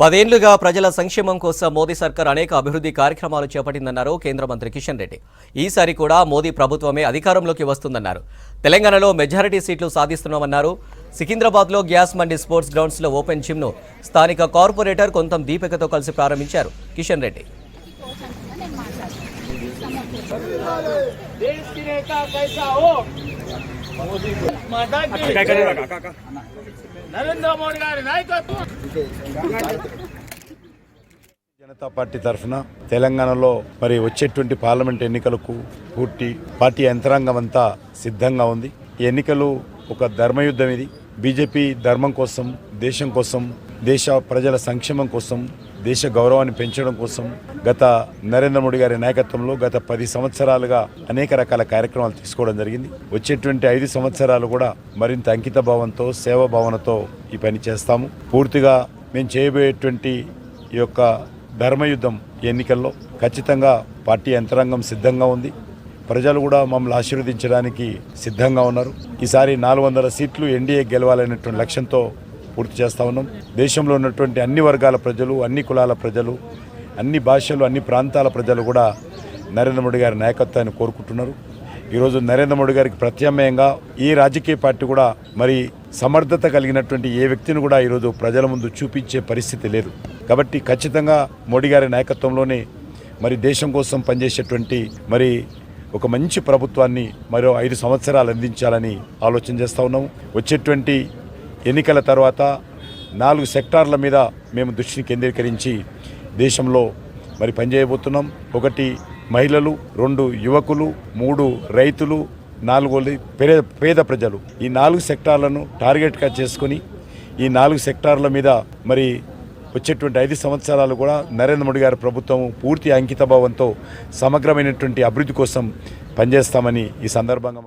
పదేళ్ళుగా ప్రజల సంక్షేమం కోసం మోదీ సర్కార్ అనేక అభివృద్ధి కార్యక్రమాలు చేపట్టిందన్నారు కేంద్ర మంత్రి కిషన్ రెడ్డి. ఈసారి కూడా మోదీ ప్రభుత్వమే అధికారంలోకి వస్తుందన్నారు. తెలంగాణలో మెజారిటీ సీట్లు సాధిస్తున్నామన్నారు. సికింద్రాబాద్లో గ్యాస్ మండి స్పోర్ట్స్ గ్రౌండ్స్లో ఓపెన్ జిమ్ను స్థానిక కార్పొరేటర్ కొంత దీపికతో కలిసి ప్రారంభించారు కిషన్ రెడ్డి. దేశ్కి నరేంద్ర మోడీ గారి నాయకత్వం జనతా పార్టీ తరఫున తెలంగాణలో మరి వచ్చేటువంటి పార్లమెంట్ ఎన్నికలకు పూర్తి పార్టీ యంత్రాంగం అంతా సిద్ధంగా ఉంది. ఈ ఎన్నికలు ఒక ధర్మయుద్ధం ఇది. బీజేపీ ధర్మం కోసం దేశం కోసం దేశ ప్రజల సంక్షేమం కోసం దేశ గౌరవాన్ని పెంచడం కోసం గత నరేంద్ర మోడీ గారి నాయకత్వంలో గత పది సంవత్సరాలుగా అనేక రకాల కార్యక్రమాలు తీసుకోవడం జరిగింది. వచ్చేటువంటి ఐదు సంవత్సరాలు కూడా మరింత అంకిత భావంతో సేవా భావనతో ఈ పని చేస్తాము. పూర్తిగా మేము చేయబోయేటువంటి ఈ యొక్క ధర్మయుద్ధం ఎన్నికల్లో ఖచ్చితంగా పార్టీ యంత్రాంగం సిద్ధంగా ఉంది. ప్రజలు కూడా మమ్మల్ని ఆశీర్వదించడానికి సిద్ధంగా ఉన్నారు. ఈసారి నాలుగు వందల సీట్లు ఎన్డీఏ గెలవాలనేటువంటి లక్ష్యంతో పూర్తి చేస్తా ఉన్నాం. దేశంలో ఉన్నటువంటి అన్ని వర్గాల ప్రజలు అన్ని కులాల ప్రజలు అన్ని భాషలు అన్ని ప్రాంతాల ప్రజలు కూడా నరేంద్ర మోడీ గారి నాయకత్వాన్ని కోరుకుంటున్నారు. ఈరోజు నరేంద్ర మోడీ గారికి ప్రత్యామ్నాయంగా ఈ రాజకీయ పార్టీ కూడా మరి సమర్థత కలిగినటువంటి ఏ వ్యక్తిని కూడా ఈరోజు ప్రజల ముందు చూపించే పరిస్థితి లేదు. కాబట్టి ఖచ్చితంగా మోడీ గారి నాయకత్వంలోనే మరి దేశం కోసం పనిచేసేటువంటి మరి ఒక మంచి ప్రభుత్వాన్ని మరో ఐదు సంవత్సరాలు అందించాలని ఆలోచన చేస్తూ ఉన్నాము వచ్చేటువంటి ఎన్నికల తర్వాత నాలుగు సెక్టార్ల మీద మేము దృష్టిని కేంద్రీకరించి దేశంలో మరి పనిచేయబోతున్నాం. ఒకటి మహిళలు రెండు యువకులు మూడు రైతులు నాలుగోది పేద పేద ప్రజలు. ఈ నాలుగు సెక్టార్లను టార్గెట్గా చేసుకొని ఈ నాలుగు సెక్టార్ల మీద మరి వచ్చేటువంటి ఐదు సంవత్సరాలు కూడా నరేంద్ర మోడీ గారి ప్రభుత్వం పూర్తి అంకితభావంతో సమగ్రమైనటువంటి అభివృద్ధి కోసం పనిచేస్తామని ఈ సందర్భంగా